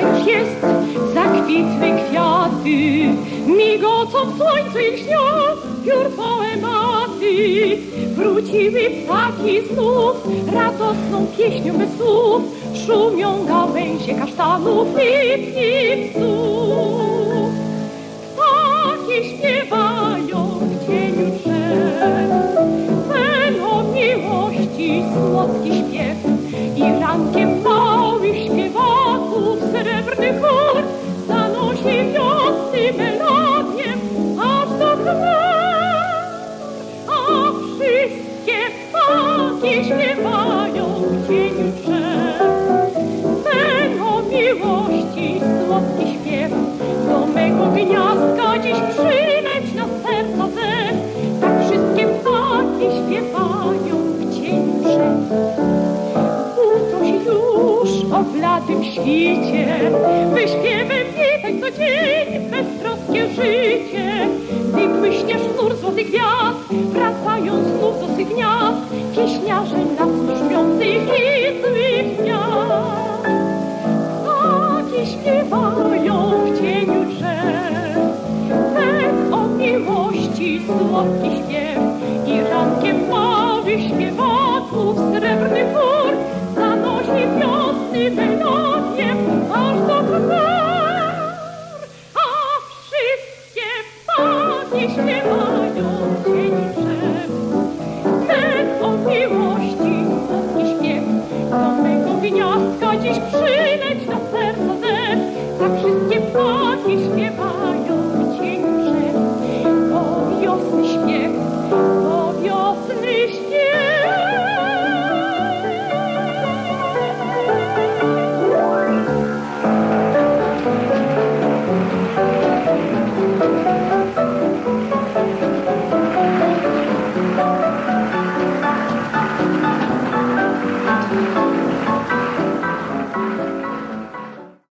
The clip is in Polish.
słońc jest, zakwitły kwiaty, migocą w słońcu ich śnia piór poematy. Wróciły ptaki znów, radosną pieśnią bez słów, szumią gałęzie kasztanów i psów. Ptaki śpiewają w cieniu drzew, miłości słodki śpiew i rankiem o bladym świcie, wyśpiewem witaj co dzień beztroskie życie. Gdy błyśnie sznur złotych gwiazd, wracają znów do swych gniazd, pieśniarze nas brzmiących i złych gniazd. Ptaki śpiewają w cieniu drzew, ten o miłości słodki śpiew i rankiem małych śpiewaków srebrny chór 你什么勇。